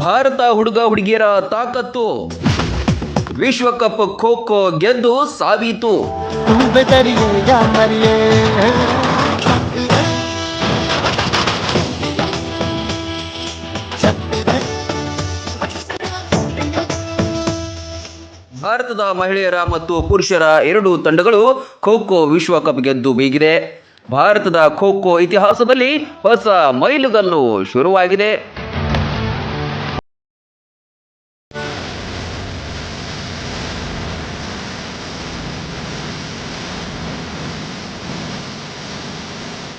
ಭಾರತ ಹುಡುಗ ಹುಡುಗಿಯರ ತಾಕತ್ತು. ವಿಶ್ವಕಪ್ ಖೋ ಖೋ ಗೆದ್ದು ಸಾಬೀತು. ಭಾರತದ ಮಹಿಳೆಯರ ಮತ್ತು ಪುರುಷರ ಎರಡು ತಂಡಗಳು ಖೋ ಖೋ ವಿಶ್ವಕಪ್ ಗೆದ್ದು ಬೀಗಿದೆ. ಭಾರತದ ಖೋ ಖೋ ಇತಿಹಾಸದಲ್ಲಿ ಹೊಸ ಮೈಲುಗಲ್ಲು ಶುರುವಾಗಿದೆ.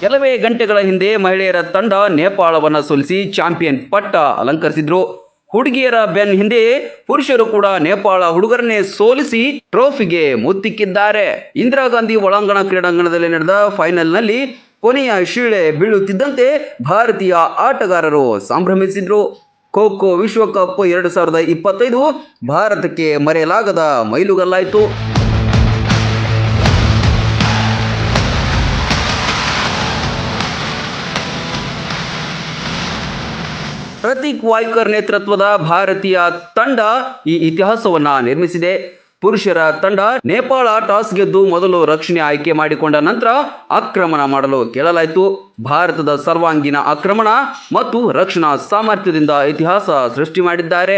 ಕೆಲವೇ ಗಂಟೆಗಳ ಹಿಂದೆ ಮಹಿಳೆಯರ ತಂಡ ನೇಪಾಳವನ್ನು ಸೋಲಿಸಿ ಚಾಂಪಿಯನ್ ಪಟ್ಟ ಅಲಂಕರಿಸಿದ್ರು. ಹುಡುಗಿಯರ ಬೆನ್ ಹಿಂದೆ ಪುರುಷರು ಕೂಡ ನೇಪಾಳ ಹುಡುಗರನ್ನೇ ಸೋಲಿಸಿ ಟ್ರೋಫಿಗೆ ಮುತ್ತಿಕ್ಕಿದ್ದಾರೆ. ಇಂದಿರಾ ಗಾಂಧಿ ಒಳಾಂಗಣ ಕ್ರೀಡಾಂಗಣದಲ್ಲಿ ನಡೆದ ಫೈನಲ್ನಲ್ಲಿ ಕೊನೆಯ ಶೀಳೆ ಬೀಳುತ್ತಿದ್ದಂತೆ ಭಾರತೀಯ ಆಟಗಾರರು ಸಂಭ್ರಮಿಸಿದ್ರು. ಖೋ ಖೋ ವಿಶ್ವಕಪ್ ಎರಡು ಸಾವಿರದ ಇಪ್ಪತ್ತೈದು ಭಾರತಕ್ಕೆ ಮರೆಯಲಾಗದ ಮೈಲುಗಲ್ಲಾಯಿತು. ಪ್ರತೀಕ್ ವಾಯ್ಕರ್ ನೇತೃತ್ವದ ಭಾರತೀಯ ತಂಡ ಈ ಇತಿಹಾಸವನ್ನ ನಿರ್ಮಿಸಿದೆ. ಪುರುಷರ ತಂಡ ನೇಪಾಳ ಟಾಸ್ ಗೆದ್ದು ಮೊದಲು ರಕ್ಷಣೆ ಆಯ್ಕೆ ಮಾಡಿಕೊಂಡ ನಂತರ ಆಕ್ರಮಣ ಮಾಡಲು ಕೇಳಲಾಯಿತು. ಭಾರತದ ಸರ್ವಾಂಗೀಣ ಆಕ್ರಮಣ ಮತ್ತು ರಕ್ಷಣಾ ಸಾಮರ್ಥ್ಯದಿಂದ ಇತಿಹಾಸ ಸೃಷ್ಟಿ ಮಾಡಿದ್ದಾರೆ.